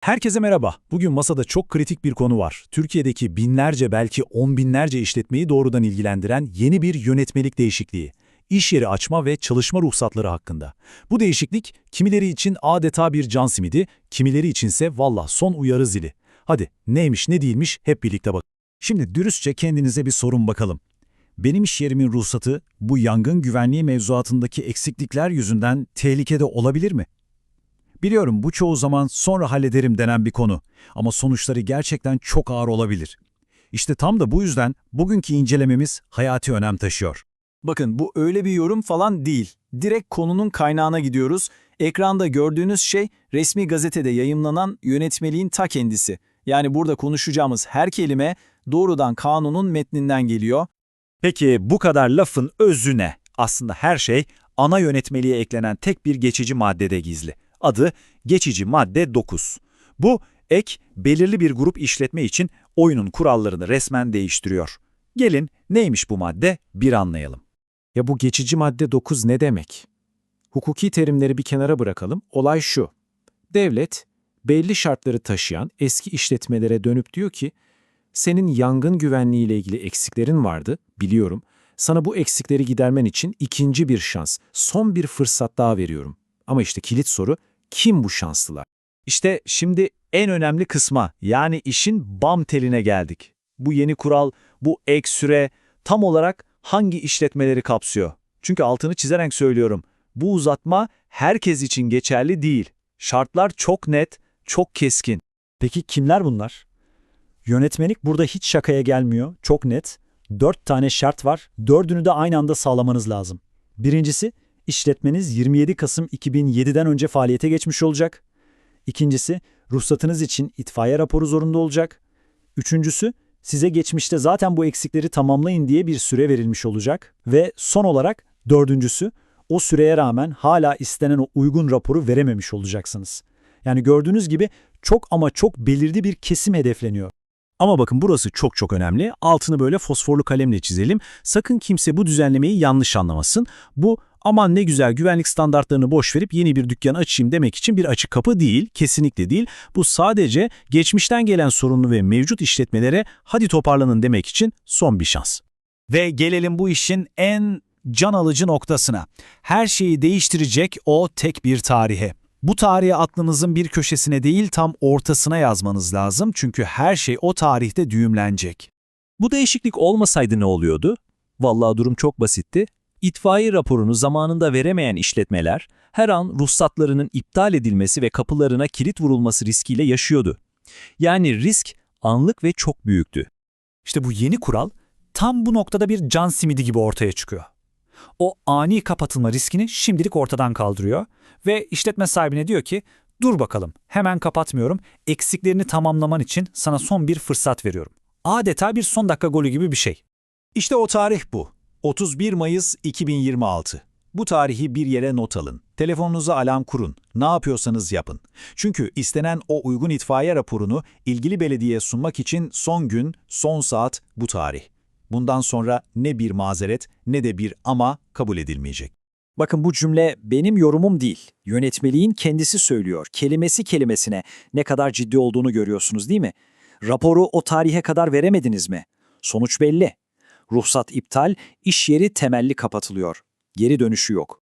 Herkese merhaba. Bugün masada çok kritik bir konu var. Türkiye'deki binlerce belki on binlerce işletmeyi doğrudan ilgilendiren yeni bir yönetmelik değişikliği. İş yeri açma ve çalışma ruhsatları hakkında. Bu değişiklik kimileri için adeta bir can simidi, kimileri içinse valla son uyarı zili. Hadi neymiş ne değilmiş hep birlikte bak. Şimdi dürüstçe kendinize bir sorun bakalım. Benim iş yerimin ruhsatı bu yangın güvenliği mevzuatındaki eksiklikler yüzünden tehlikede olabilir mi? Biliyorum bu çoğu zaman sonra hallederim denen bir konu ama sonuçları gerçekten çok ağır olabilir. İşte tam da bu yüzden bugünkü incelememiz hayati önem taşıyor. Bakın bu öyle bir yorum falan değil. Direkt konunun kaynağına gidiyoruz. Ekranda gördüğünüz şey resmi gazetede yayımlanan yönetmeliğin ta kendisi. Yani burada konuşacağımız her kelime doğrudan kanunun metninden geliyor. Peki bu kadar lafın özü ne? Aslında her şey ana yönetmeliğe eklenen tek bir geçici maddede gizli. Adı geçici madde 9. Bu ek belirli bir grup işletme için oyunun kurallarını resmen değiştiriyor. Gelin neymiş bu madde bir anlayalım. Ya bu geçici madde 9 ne demek? Hukuki terimleri bir kenara bırakalım. Olay şu. Devlet, belli şartları taşıyan eski işletmelere dönüp diyor ki, senin yangın güvenliği ile ilgili eksiklerin vardı, biliyorum. Sana bu eksikleri gidermen için ikinci bir şans, son bir fırsat daha veriyorum. Ama işte kilit soru, kim bu şanslılar? İşte şimdi en önemli kısma yani işin bam teline geldik. Bu yeni kural, bu ek süre tam olarak hangi işletmeleri kapsıyor? Çünkü altını çizerek söylüyorum. Bu uzatma herkes için geçerli değil. Şartlar çok net, çok keskin. Peki kimler bunlar? Yönetmelik burada hiç şakaya gelmiyor, çok net. Dört tane şart var, dördünü de aynı anda sağlamanız lazım. Birincisi, işletmeniz 27 Kasım 2007'den önce faaliyete geçmiş olacak. İkincisi, ruhsatınız için itfaiye raporu zorunda olacak. Üçüncüsü, size geçmişte zaten bu eksikleri tamamlayın diye bir süre verilmiş olacak. Ve son olarak dördüncüsü, o süreye rağmen hala istenen o uygun raporu verememiş olacaksınız. Yani gördüğünüz gibi çok ama çok belirli bir kesim hedefleniyor. Ama bakın burası çok çok önemli. Altını böyle fosforlu kalemle çizelim. Sakın kimse bu düzenlemeyi yanlış anlamasın. Bu aman ne güzel güvenlik standartlarını boş verip yeni bir dükkan açayım demek için bir açık kapı değil, kesinlikle değil. Bu sadece geçmişten gelen sorunlu ve mevcut işletmelere hadi toparlanın demek için son bir şans. Ve gelelim bu işin en can alıcı noktasına. Her şeyi değiştirecek o tek bir tarihe. Bu tarihi aklınızın bir köşesine değil tam ortasına yazmanız lazım çünkü her şey o tarihte düğümlenecek. Bu değişiklik olmasaydı ne oluyordu? Vallahi durum çok basitti. İtfaiye raporunu zamanında veremeyen işletmeler her an ruhsatlarının iptal edilmesi ve kapılarına kilit vurulması riskiyle yaşıyordu. Yani risk anlık ve çok büyüktü. İşte bu yeni kural tam bu noktada bir can simidi gibi ortaya çıkıyor. O ani kapatılma riskini şimdilik ortadan kaldırıyor ve işletme sahibine diyor ki dur bakalım hemen kapatmıyorum eksiklerini tamamlaman için sana son bir fırsat veriyorum. Adeta bir son dakika golü gibi bir şey. İşte o tarih bu. 31 Mayıs 2026. Bu tarihi bir yere not alın. Telefonunuza alarm kurun. Ne yapıyorsanız yapın. Çünkü istenen o uygun itfaiye raporunu ilgili belediyeye sunmak için son gün, son saat bu tarih. Bundan sonra ne bir mazeret ne de bir ama kabul edilmeyecek. Bakın bu cümle benim yorumum değil. Yönetmeliğin kendisi söylüyor. Kelimesi kelimesine ne kadar ciddi olduğunu görüyorsunuz değil mi? Raporu o tarihe kadar veremediniz mi? Sonuç belli. Ruhsat iptal, iş yeri temelli kapatılıyor. Geri dönüşü yok.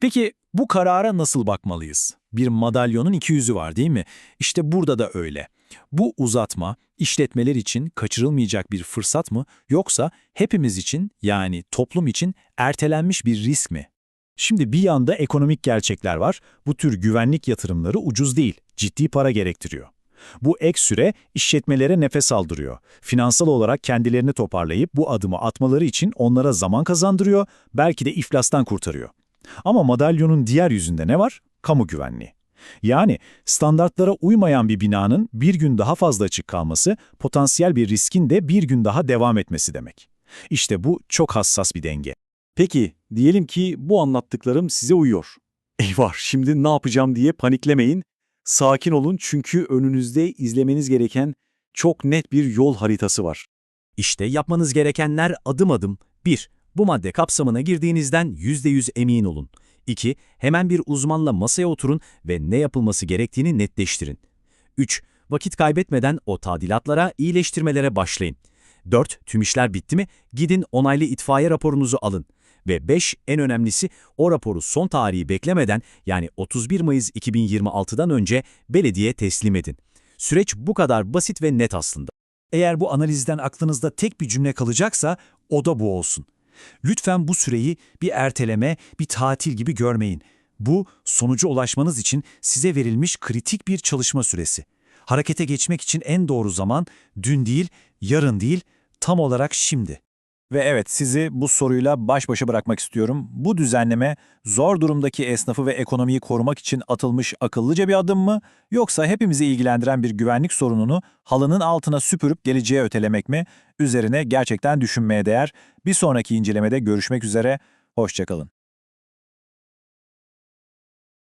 Peki bu karara nasıl bakmalıyız? Bir madalyonun iki yüzü var değil mi? İşte burada da öyle. Bu uzatma işletmeler için kaçırılmayacak bir fırsat mı yoksa hepimiz için yani toplum için ertelenmiş bir risk mi? Şimdi bir yanda ekonomik gerçekler var. Bu tür güvenlik yatırımları ucuz değil, ciddi para gerektiriyor. Bu ek süre işletmelere nefes aldırıyor. Finansal olarak kendilerini toparlayıp bu adımı atmaları için onlara zaman kazandırıyor, belki de iflastan kurtarıyor. Ama madalyonun diğer yüzünde ne var? Kamu güvenliği. Yani standartlara uymayan bir binanın bir gün daha fazla açık kalması, potansiyel bir riskin de bir gün daha devam etmesi demek. İşte bu çok hassas bir denge. Peki, diyelim ki bu anlattıklarım size uyuyor. Eyvah, şimdi ne yapacağım diye paniklemeyin. Sakin olun çünkü önünüzde izlemeniz gereken çok net bir yol haritası var. İşte yapmanız gerekenler adım adım. 1. Bu madde kapsamına girdiğinizden %100 emin olun. 2. Hemen bir uzmanla masaya oturun ve ne yapılması gerektiğini netleştirin. 3. Vakit kaybetmeden o tadilatlara, iyileştirmelere başlayın. 4. Tüm işler bitti mi? Gidin onaylı itfaiye raporunuzu alın. Ve 5. En önemlisi o raporu son tarihi beklemeden yani 31 Mayıs 2026'dan önce belediye teslim edin. Süreç bu kadar basit ve net aslında. Eğer bu analizden aklınızda tek bir cümle kalacaksa o da bu olsun. Lütfen bu süreyi bir erteleme, bir tatil gibi görmeyin. Bu sonuca ulaşmanız için size verilmiş kritik bir çalışma süresi. Harekete geçmek için en doğru zaman dün değil, yarın değil, tam olarak şimdi. Ve evet sizi bu soruyla baş başa bırakmak istiyorum. Bu düzenleme zor durumdaki esnafı ve ekonomiyi korumak için atılmış akıllıca bir adım mı yoksa hepimizi ilgilendiren bir güvenlik sorununu halının altına süpürüp geleceğe ötelemek mi? Üzerine gerçekten düşünmeye değer. Bir sonraki incelemede görüşmek üzere. Hoşçakalın.